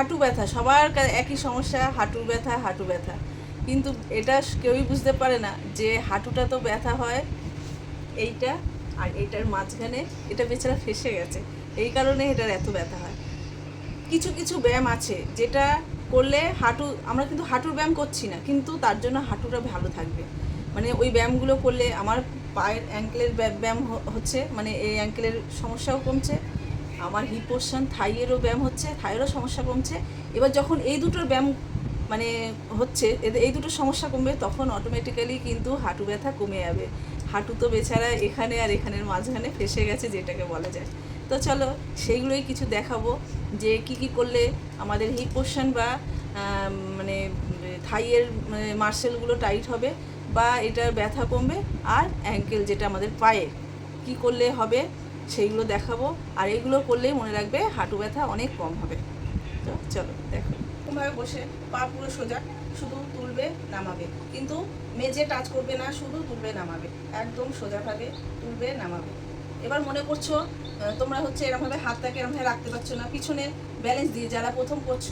হাঁটু ব্যথা, সবার একই সমস্যা, হাঁটু ব্যথা হাঁটু ব্যথা। কিন্তু এটা কেউই বুঝতে পারে না যে হাঁটুটা তো ব্যথা হয় এইটা আর এইটার মাঝখানে এটা বেচারা ফেসে গেছে। এই কারণে এটার এত ব্যথা হয়। কিছু কিছু ব্যায়াম আছে যেটা করলে হাঁটু, আমরা কিন্তু হাঁটুর ব্যায়াম করছি না, কিন্তু তার জন্য হাঁটুটা ভালো থাকবে। মানে ওই ব্যায়ামগুলো করলে আমার পায়ের অ্যাঙ্কেলের ব্যায়াম হচ্ছে মানে এই অ্যাঙ্কেলের সমস্যাও কমছে। আমার হিপ পোর্শন থাইয়েরও ব্যায়াম হচ্ছে, থাইয়েরও সমস্যা কমছে। এবার যখন এই দুটোর ব্যায়াম মানে হচ্ছে এই দুটো সমস্যা কমবে, তখন অটোমেটিক্যালি কিন্তু হাঁটু ব্যথা কমে যাবে। হাঁটু তো বেচারা এখানে আর এখানের মাঝখানে ফেসে গেছে, যেটাকে বলা যায়। তো চলো, সেইগুলোই কিছু দেখাবো, যে কি কি করলে আমাদের হিপ পোর্শন বা মানে থাইয়ের মার্সেলগুলো টাইট হবে, বা এটার ব্যথা কমবে, আর অ্যাঙ্কেল যেটা আমাদের পায়ে, কি করলে হবে সেইগুলো দেখাবো। আর এগুলো করলেই মনে রাখবে হাঁটু ব্যথা অনেক কম হবে। তো চলো, দেখো। এরকমভাবে বসে পা পুরো সোজা, শুধু তুলবে, নামাবে। কিন্তু মেজে টাচ করবে না, শুধু তুলবে, নামাবে। একদম সোজাভাবে তুলবে, নামাবে। এবার মনে করছ তোমরা হচ্ছে এরমভাবে হাতটাকে এরমভাবে রাখতে পারছ না। পিছনে ব্যালেন্স দিয়ে যারা প্রথম করছ,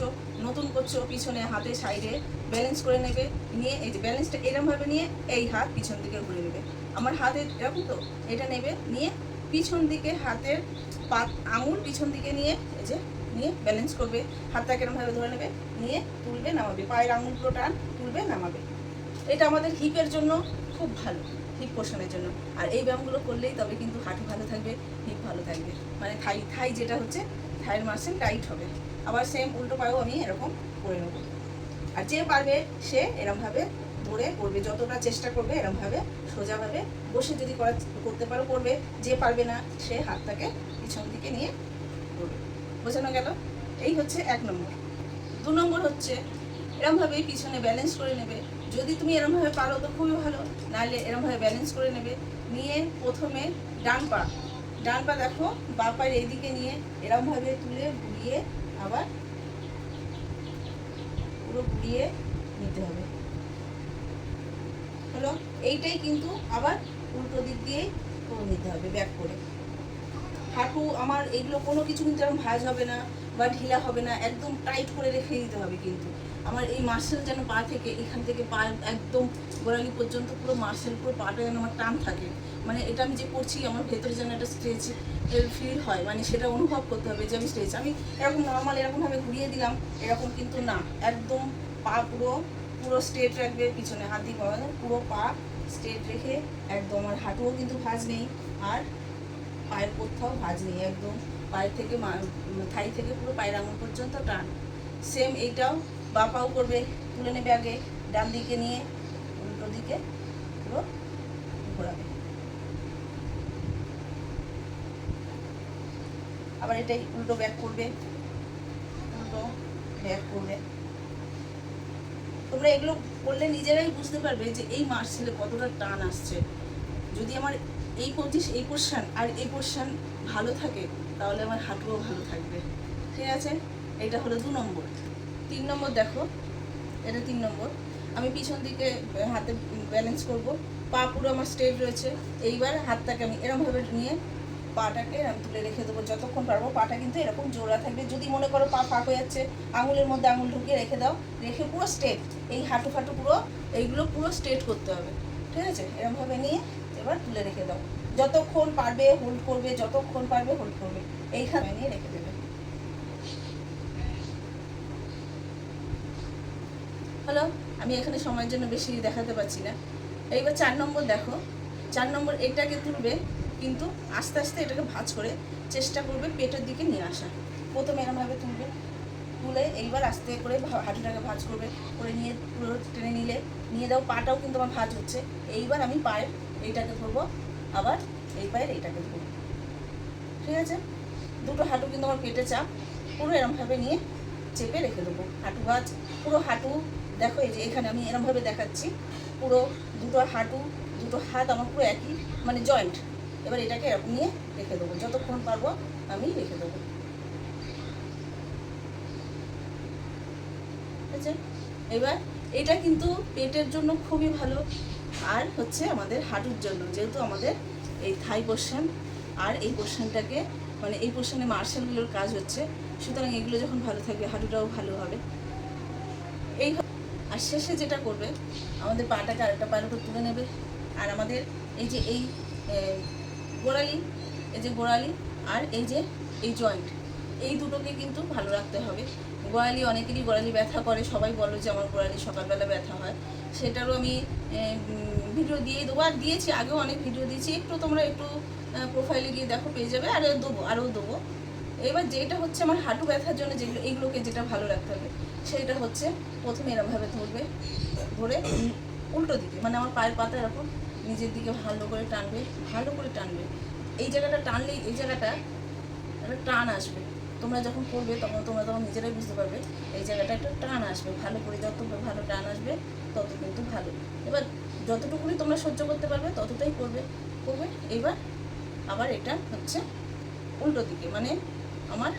নতুন করছ, পিছনে হাতে সাইডে ব্যালেন্স করে নেবে। নিয়ে এই যে ব্যালেন্সটা এরমভাবে নিয়ে এই হাত পিছন দিকে ঘুরে নেবে। আমার হাতে এরকম তো, এটা নেবে, নিয়ে পিছন দিকে হাতের পা আঙুল পিছন দিকে নিয়ে, এই যে, নিয়ে ব্যালেন্স করবে। হাতটাকে এরমভাবে ধরে নেবে, নিয়ে তুলবে, নামাবে। পায়ের আঙুলগুলো টান, তুলবে, নামাবে। এটা আমাদের হিপের জন্য খুব ভালো হিপ পোষণের জন্য। আর এই ব্যায়ামগুলো করলেই তবে কিন্তু হাঁটু ভালো থাকবে হিপ ভালো থাকবে। মানে থাই থাই যেটা হচ্ছে থাইয়ের মাসেল টাইট হবে। আবার সেম উল্টো পায়েও আমি এরকম করে নেব। আর যে পারবে, সে এরমভাবে ধরে করবে যতটা চেষ্টা করবে এরমভাবে সোজাভাবে বসে যদি করা, করতে পারো, করবে, যে পারবে না, সে হাতটাকে পিছন দিকে নিয়ে করবে। বোঝানো গেল? এই হচ্ছে এক নম্বর। দু নম্বর হচ্ছে এরমভাবেই পিছনে ব্যালেন্স করে নেবে। যদি তুমি এরমভাবে পারো, তো খুবই ভালো। নাহলে এরমভাবে ব্যালেন্স করে নেবে। নিয়ে প্রথমে ডান পা ডান পা দেখো, বা পায়ের এইদিকে নিয়ে এরমভাবে তুলে ঘুরিয়ে আবার পুরো ঘুরিয়ে নিতে হবে। হলো, এইটাই কিন্তু আবার উল্টো দিক দিয়ে করে নিতে হবে ব্যাক করে। হাঁটু আমার এগুলো কোনো কিছু কিন্তু এরকম ভাঁজ হবে না বা ঢিলা হবে না, একদম টাইট করে রেখে দিতে হবে কিন্তু। আমার এই মার্সেল যেন পা থেকে, এখান থেকে পা একদম গোড়ালি পর্যন্ত পুরো মার্সেল পুরো পাটা যেন আমার টান থাকে। মানে এটা আমি যে করছি, আমার ভেতরে যেন একটা স্ট্রেচ ফিল হয় মানে সেটা অনুভব করতে হবে যে আমি স্ট্রেচ আমি এরকম নর্মাল এরকমভাবে ঘুরিয়ে দিলাম, এরকম কিন্তু না। একদম পা পুরো পুরো স্ট্রেট রাখবে, পিছনে হাত দিয়ে করা পুরো পা স্ট্রেট রেখে একদম আর হাঁটুও কিন্তু ভাঁজ নেই, আর পায়ের কোথাও ভাঁজ নেই একদম। পায়ের থেকে থাই থেকে পুরো পায়ের আঙুল পর্যন্ত টান। সেম এইটাও বা পাও করবে, তুলে নেবে আগে, ডান দিকে নিয়ে উল্টো দিকে পুরো ঘোরাবে। আবার এটাই উল্টো ব্যাক করবে, উল্টো ব্যাক করবে। তোমরা এগুলো করলে নিজেরাই বুঝতে পারবে যে এই মার্সেলে কতটা টান আসছে। যদি আমার এই পঁচিশ, এই পোর্শান আর এই পোর্শান ভালো থাকে, তাহলে আমার হাঁটুও ভালো থাকবে। ঠিক আছে? এটা হলো দু নম্বর। তিন নম্বর দেখো। এটা তিন নম্বর। আমি পিছন দিকে হাতে ব্যালেন্স করব। পা পুরো আমার স্ট্রেট রয়েছে। এইবার হাতটাকে আমি এরমভাবে নিয়ে পাটাকে আমি তুলে রেখে দেবো যতক্ষণ পারব। পাটা কিন্তু এরকম জোড়া থাকবে। যদি মনে করো পা ফাঁক হয়ে যাচ্ছে, আঙুলের মধ্যে আঙুল ঢুকিয়ে রেখে দাও। রেখে পুরো স্ট্রেট এই হাঁটু ফাটু পুরো, এইগুলো পুরো স্ট্রেট করতে হবে। ঠিক আছে? এরমভাবে নিয়ে এবার তুলে রেখে দাও। যতক্ষণ পারবে হোল্ড করবে, যতক্ষণ পারবে হোল্ড করবে। এইখানে নিয়ে রেখে দেবে। হ্যালো আমি এখানে সময়ের জন্য বেশি দেখাতে পারছি না। এইবার চার নম্বর দেখো। চার নম্বর এটাকে তুলবে কিন্তু আস্তে আস্তে এটাকে ভাঁজ করে চেষ্টা করবে পেটের দিকে নিয়ে আসা। প্রথমে এরমভাবে তুলবে, তুলে এইবার আস্তে করে হাঁটুটাকে ভাঁজ করবে, করে নিয়ে পুরো টেনে নিলে, নিয়ে দাও, পাটাও কিন্তু আমার ভাঁজ হচ্ছে। এইবার আমি পায়ের এইটাকে ধরবো, আবার এই পায়ের এইটাকে ধরবো। ঠিক আছে? দুটো হাঁটু কিন্তু আমার পেটে চাপ, পুরো এরমভাবে নিয়ে চেপে রেখে দেবো। হাঁটু ভাঁজ, পুরো হাঁটু, দেখো এই যে এখানে আমি এরমভাবে দেখাচ্ছি, পুরো দুটো হাঁটু, দুটো হাত আমার পুরো একই মানে জয়েন্ট এবার এটাকে এরকম নিয়ে রেখে দেবো। যতক্ষণ পারব আমি রেখে দেবো। আছে? এবার এটা কিন্তু পেটের জন্য খুবই ভালো। আর হচ্ছে আমাদের হাঁটুর জন্য, যেহেতু আমাদের এই থাই পোর্শন আর এই পোর্শনটাকে মানে এই পোর্শনে মার্শালগুলোর কাজ হচ্ছে, সুতরাং এগুলো যখন ভালো থাকবে, হাঁটুটাও ভালো হবে। এই আর শেষে যেটা করবে, আমাদের পাটাকে আরেকটা পায়ের তুলে নেবে। আর আমাদের এই যে এই গোড়ালি, এই যে গোড়ালি আর এই যে এই জয়েন্ট এই দুটোকে কিন্তু ভালো রাখতে হবে। গোড়ালি অনেকেরই গোড়ালি ব্যথা করে, সবাই বলো যে আমার গোড়ালি সকালবেলা ব্যথা হয়। সেটারও আমি ভিডিও দিয়ে দেবো। আর দিয়েছি, আগেও অনেক ভিডিও দিয়েছি। একটু তোমরা একটু প্রোফাইলে গিয়ে দেখো, পেয়ে যাবে। আর দেবো, আরও দেবো। এবার যেটা হচ্ছে আমার হাঁটু ব্যথার জন্য যেগুলো এইগুলোকে যেটা ভালো রাখতে হবে সেটা হচ্ছে প্রথমে এরমভাবে ধরবে, ধরে উল্টো দিকে। মানে আমার পায়ের পাতা এরকম নিজের দিকে ভালো করে টানবে, ভালো করে টানবে। এই জায়গাটা টানলেই, এই জায়গাটা একটা টান আসবে। তোমরা যখন করবে তখন তোমরা তখন নিজেরাই বুঝতে পারবে, এই জায়গাটা একটা টান আসবে। ভালো করে যত ভালো টান আসবে, তত কিন্তু ভালো। এবার যতটুকুনি তোমরা সহ্য করতে পারবে, ততটাই করবে। করবে, এবার আবার এটা হচ্ছে উল্টো দিকে মানে আমার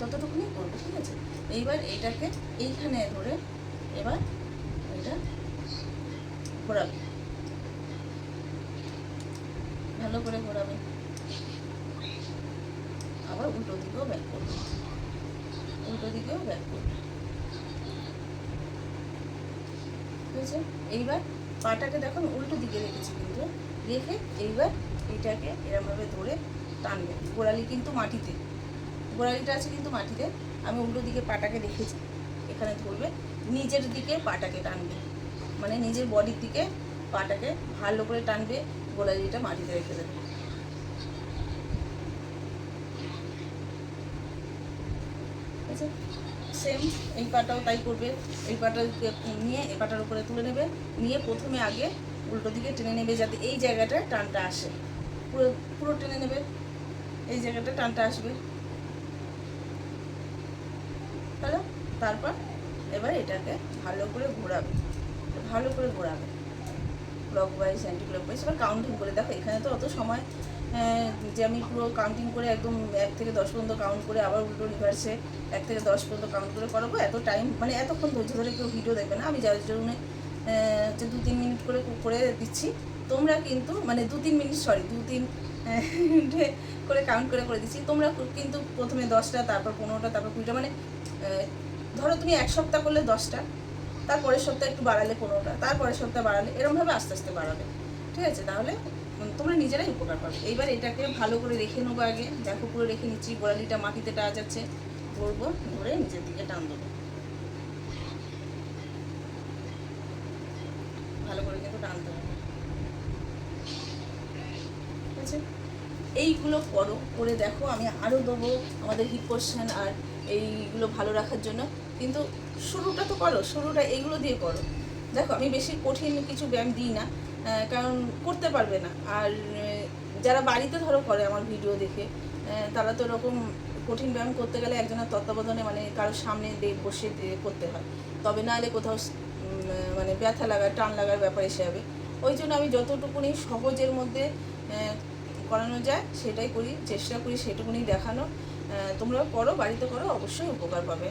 ততটুকুনি করবে, ঠিক আছে? এইবার এটাকে এইখানে ধরে, এবার এটা ঘোরাবে। ভালো করে ঘোরাবে। আবার উল্টো দিকেও ব্যাক করবে। উল্টো দিকেও ব্যাক করবে। বুঝেছে এইবার পাটাকে দেখো উল্টো দিকে রেখেছি কিন্তু। রেখে এইবার এইটাকে এরমভাবে ধরে টানবে। গোড়ালি কিন্তু মাটিতে। গোড়ালিটা আছে কিন্তু মাটিতে। আমি উল্টো দিকে পাটাকে রেখেছি। এখানে ধরবে। নিজের দিকে পাটাকে টানবে। মানে নিজের বডির দিকে পাটাকে ভালো করে টানবে গোড়ালিটা মাটিতে রেখে দেবে। সেম এই পাটাও তাই করবে। এই পাটা নিয়ে এই পাটার উপরে তুলে নেবে। নিয়ে প্রথমে আগে উল্টো দিকে টেনে নেবে যাতে এই জায়গাটায় টানটা আসে। পুরো পুরো টেনে নেবে। এই জায়গাটা টানটা আসবে। হ্যালো তারপর এবার এটাকে ভালো করে ঘোরাবে। ভালো করে ঘোরাবে। Clockwise anti clock wise এবার কাউন্টিং করে। দেখো, এখানে তো অত সময় যে আমি পুরো কাউন্টিং করে একদম এক থেকে দশ পর্যন্ত কাউন্ট করে আবার উল্টো রিভার্সে এক থেকে দশ পর্যন্ত কাউন্ট করে করাবো। এত টাইম মানে এতক্ষণ ধৈর্য ধরে কেউ ভিডিও দেখবে না। আমি যার জন্য হচ্ছে দু তিন মিনিট করে করে দিচ্ছি, তোমরা কিন্তু মানে দু তিন মিনিট সরি দু তিন মিনিটে করে কাউন্ট করে করে দিচ্ছি। তোমরা কিন্তু প্রথমে দশটা, তারপর পনেরোটা, তারপর কুড়িটা মানে ধরো তুমি এক সপ্তাহ করলে দশটা তারপরের সপ্তাহে একটু বাড়ালে পনেরোটা তারপরের সপ্তাহে বাড়ালে, এরমভাবে আস্তে আস্তে বাড়াবে। ঠিক আছে? তাহলে তোমরা নিজেরাই উপকার পাবে। এইবার এটাকে ভালো করে রেখে নেব আগে। দেখো, পুরো রেখে নিচ্ছি। গোড়ালিটা মাটিতে টাওয়া যাচ্ছে ধরবো, ধরে নিজের দিকে টান দেবো। ভালো করে কিন্তু টানতে হবে। ঠিক আছে? এইগুলো করো, করে দেখো, আমি আরও দেবো আমাদের হিপ পোর্শন আর এইগুলো ভালো রাখার জন্য। কিন্তু শুরুটা তো করো, শুরুটা এইগুলো দিয়ে করো। দেখো, আমি বেশি কঠিন কিছু ব্যায়াম দিই না কারণ করতে পারবে না। আর যারা বাড়িতে ধরো করে আমার ভিডিও দেখে তারা তো এরকম কঠিন ব্যায়াম করতে গেলে একজনের তত্ত্বাবধানে মানে কারোর সামনে বসে করতে হয়। তবে না হলে কোথাও মানে ব্যথা লাগার, টান লাগার ব্যাপার এসে যাবে। ওই জন্য আমি যতটুকুনি সহজের মধ্যে করানো যায়, সেটাই করি, চেষ্টা করি সেটুকুনি দেখানো। তোমরা করো, বাড়িতে করো, অবশ্যই উপকার পাবে।